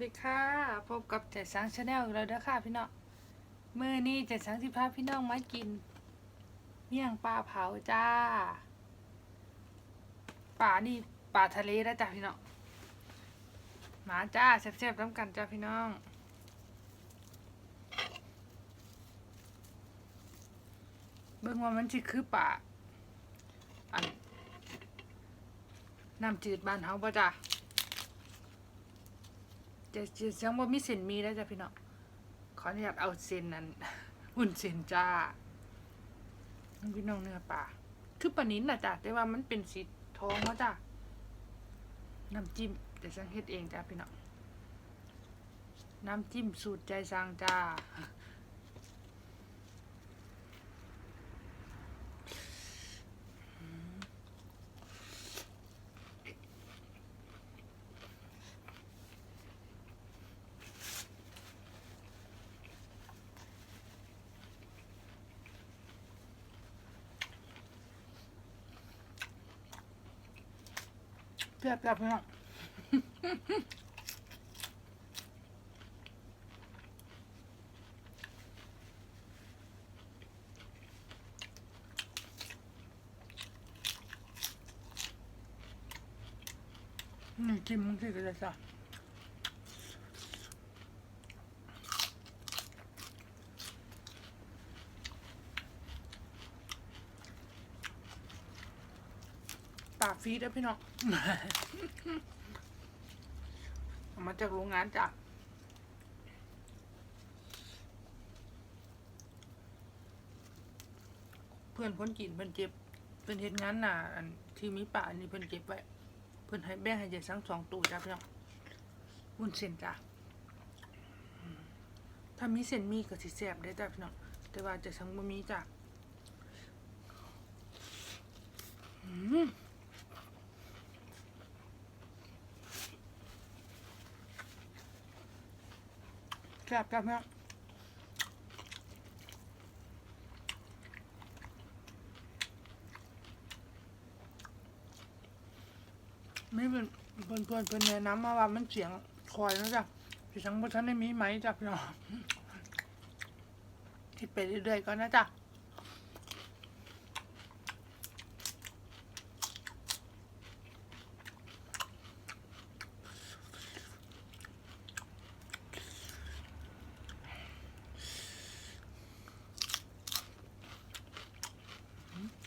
ดีค่ะ พบกับเจ็ดสังชาแนลอีกแล้วเด้อค่ะพี่น้องเมื่อนี้เจ็ดสังสิพาพี่น้องมากิน เมี่ยงปลาเผาจ้าปลานี่ปลาทะเลแล้วจ้ะพี่น้องมาจ้าแซ่บๆน้ำกันจ้าพี่น้องเบิ่งว่ามันสิคือปลาอันน้ำจืดบ้านเฮาบ่ะจ้า จะจะยังว่ามีเส้นมีแล้วจ้ะพี่น้องขออนุญาตเอาเส้นนั้นอุ่นเส้นจ้าพี่น้องเนื้อปลาคือปลานิ้นนะจ้ะแต่ว่ามันเป็นสีทองเขาจ้ะน้ำจิ้มแต่สังเฮ็ดเองจ้ะพี่น้องน้ำจิ้มสูตรใจสร้างจ้า แซ่บๆพี่น้องนี่จิ้มมันสิก็ได้จ้ะ ปากฟีดแล้วพี่น้องมาจากโรงงานจ้ะเพื่อนคนกินเพิ่อนเจ็บเพิ่อนเฮ็ดงานหนาอันที่มีป่าอันนี้เพิ่อนเก็บไว้ เพิ่อนให้แบ่งให้ยายสังสองตู้จ้ะพี่น้องวุ้นเส้นจ้ะถ้ามีเส้นมีก็สิแซ่บได้จ้ะพี่น้องแต่ว่าจะสังบ่มีจ้ะอืม แซ่บจ้ะพี่น้องไม่เป็นเพื่อนเพื่อนเพื่อนแนะนำมาว่ามันเสียงคอยนะจ๊ะพี่สังบ่ทันได้มีไหมจ๊ะพี่น้องคิดไปเรื่อยๆก่อนนะจ๊ะ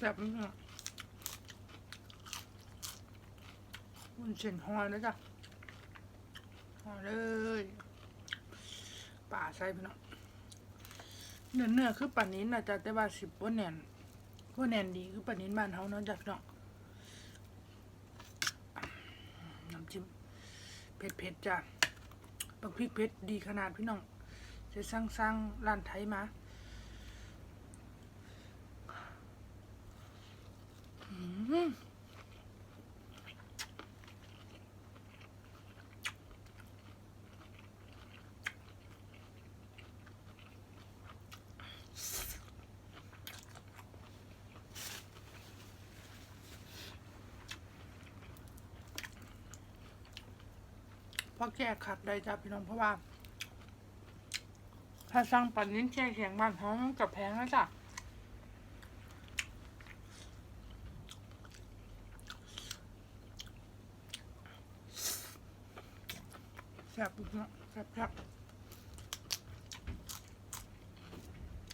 ซ่บพี่น้องวุ้นเส้นหอยนะจ๊ะหอยเลยป่าใส่พี่น้องเนื้อเนื้อคือปลานิ้นนะจ๊ะแต่ว่าสิบว่าแน่นว่าแน่นดีคือปลานิ้นบ้านเฮาเนาะจ๊ะพี่น้องน้ำจิ้มเผ็ดเผ็ดๆจ้ะบักพริกเผ็ดดีขนาดพี่น้องจะสร้างสร้างร้านไทยมา อืม พอแก้ขัดได้จ้ะพี่น้องเพราะว่า ถ้าสั่งปันนิ้นแช่แข็งบ้านเขามันกับแพงนะจ้ะ ซ่บอีกเนาะแซ่บแซ่บ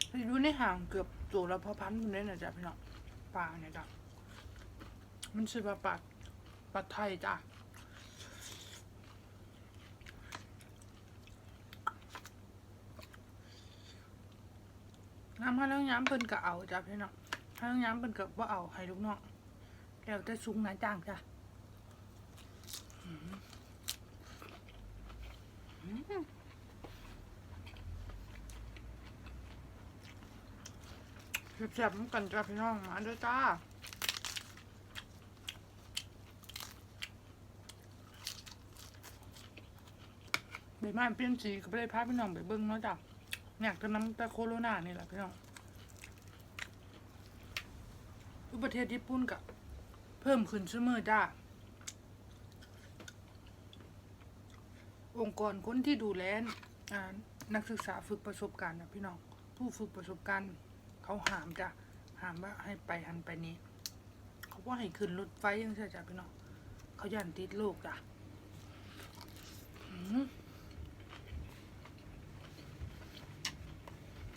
ไปดูในห่างเกือบตัวละพอพันคนนี้นะจ๊ะพี่น้องปลาเนี่ยจ้ะมันชื่อว่าปลาปลาไทยจ้ะน้ำให้แล้วย้ำเพิ่นก็เอาจ้ะพี่น้องให้แล้วย้ำเพิ่นก็ว่าเอาให้ลูกน้องแล้วแต่ซุ้งนะจ้างจ้ะ แซ่บๆกันจ้าพี่น้องมาด้วยจ้าใบไม้เปลี่ยนสีก็ไม่ได้พาพี่น้องไปเบิ้งเนาะจ้ะอยากจะน้ำแต่โคโรนานี่แหละพี่น้องอุประเทศญี่ปุ่นกับเพิ่มขึ้นเสมอจ้า องค์กรคนที่ดูแลนักศึกษาฝึกประสบการณ์นะพี่น้องผู้ฝึกประสบการณ์ เขาห้ามจ้ะห้ามว่าให้ไปหันไปนี้ เขาว่าให้ขึ้นรถไฟยังใช่จ้ะพี่น้องเขายันติดโรคจ้ะอืม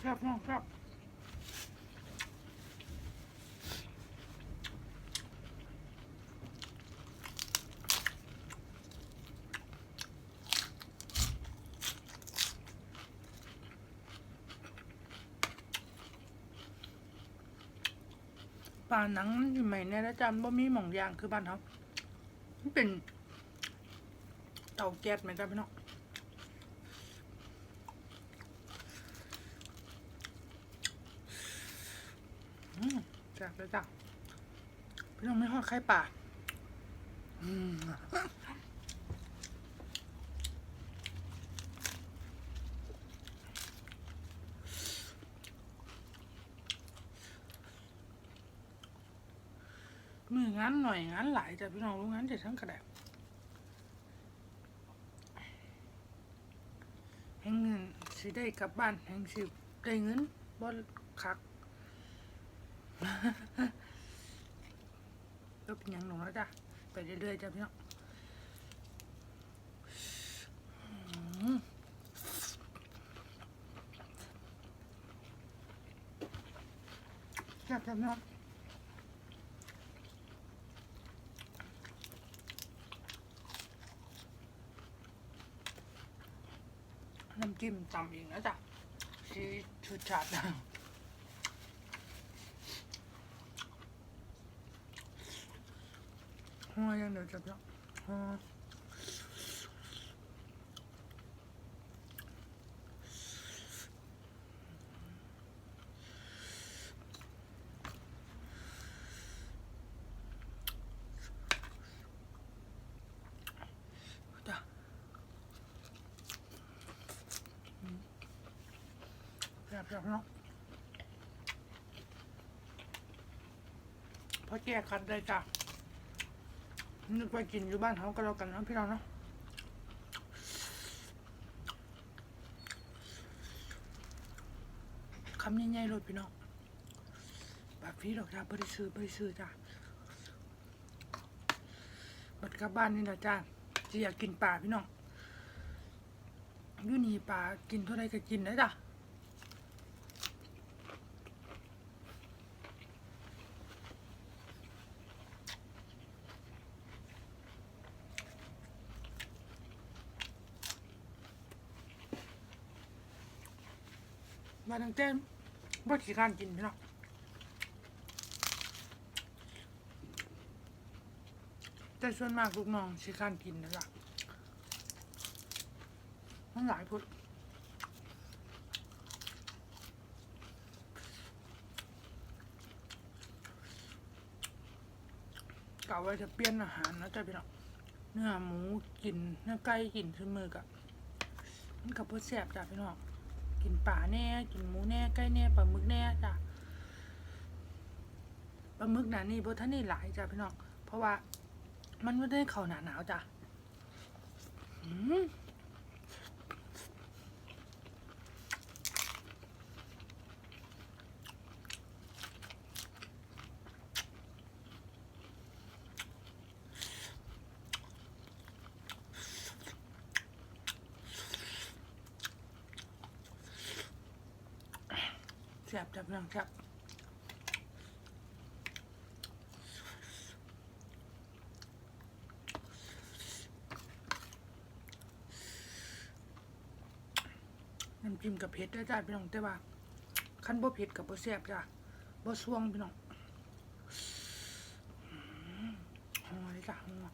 ครับน้องครับ ป่าหนังอยู่ใหม่เนี่ยนะจ๊ะบ่มีหม่องยางคือบ้านเขามันเป็น เตาแก๊สไหมจ๊ะพี่น้องอืมแซ่บเลยจ้ะพี่น้องไม่ทอดไข่ป่าอืมมือ งานหน่อยงานหลายจ้ะพี่น้องรู้งานเด็ดทั้งกระแดกแห่งเงินสิได้กลับบ้านแห่งสิได้เงินบ่คักก็เป็นยังหนูแล้วจ้ะไปเรื่อยๆจ้ะพี่น้องแซ่บจ้ะพี่น้อง น้ำจิ้มตำเองนะจ๊ะชีชุดชัดหัวยังเดี๋ยวจะเนาะหัว แบบแบบเนาะพอแก้คัดได้จ้ะนึกไปกินอยู่บ้านเขาก็แล้วกันนะพี่น้องเนาะคำใหญ่ๆเลยพี่น้องแบบพี่ดอกจ้าบริซื้อบริซื้อจ้าบัดกลับบ้านนี่นะจ้าจะอยากกินปลาพี่น้องยูนี่ปลากินเท่าไรก็กินนะจ้ะ มาตั้งแต่บ่ขี้การกินพี่น้องแต่ส่วนมากลูกน้องขี้การกินนะจ๊ะมันหลายพุดกะว่าจะเปลี่ยนอาหารนะจ๊ะพี่น้องเนื้อหมูกินเนื้อไก่กินเสมอกับมันกับเพื่อแซ่บจ้ะพี่น้อง กินปลาแน่ กินหมูแน่ไก่แน่ปลาหมึกแน่จ้ะปลาหมึกหนานี่บท่านี่หลายจ้ะพี่น้องเพราะว่ามันไม่ได้เข่าหนาหนาวจ้ะอืม ซ่บจ้ะพี่น้องแซ่บน้ำจิ้มกับเผ็ดได้จ้ะพี่น้องแต่ว่าคันบ่เผ็ดกับบ่แซ่บจ้ะบ่ช่วงพี่น้องอืมหัวเลยจ้ะหัว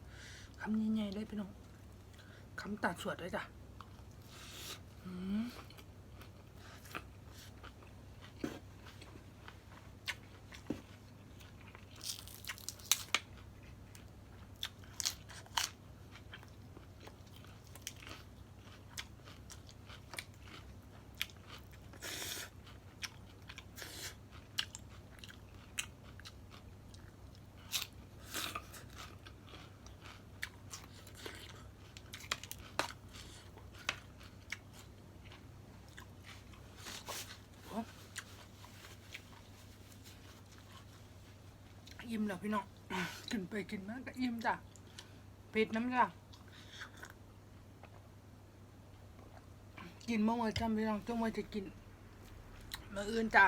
คำใหญ่ๆเลยพี่น้องคำตัดสวดเลยจ้ะอืม อิ่มแล้วพี่น้องกินไปกินมาก็อิ่มจ้ะเผ็ดน้ำจ้ะกินเมื่อวันจำพี่น้องจงไว้จะกินมื่ออื่นจ้ะ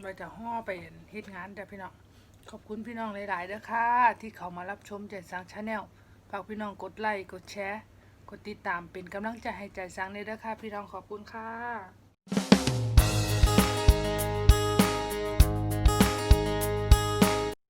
ไว้จะห่อไปเฮ็ดงานจ้ะพี่น้องขอบคุณพี่น้องหลายๆด้อค่ะ ที่เขามารับชมใจสังชาแนลฝากพี่น้องกดไลค์กดแชร์ กดติดตามเป็นกำลังใจให้ใจสังเลยด้อค่ะ พี่น้องขอบคุณค่ะ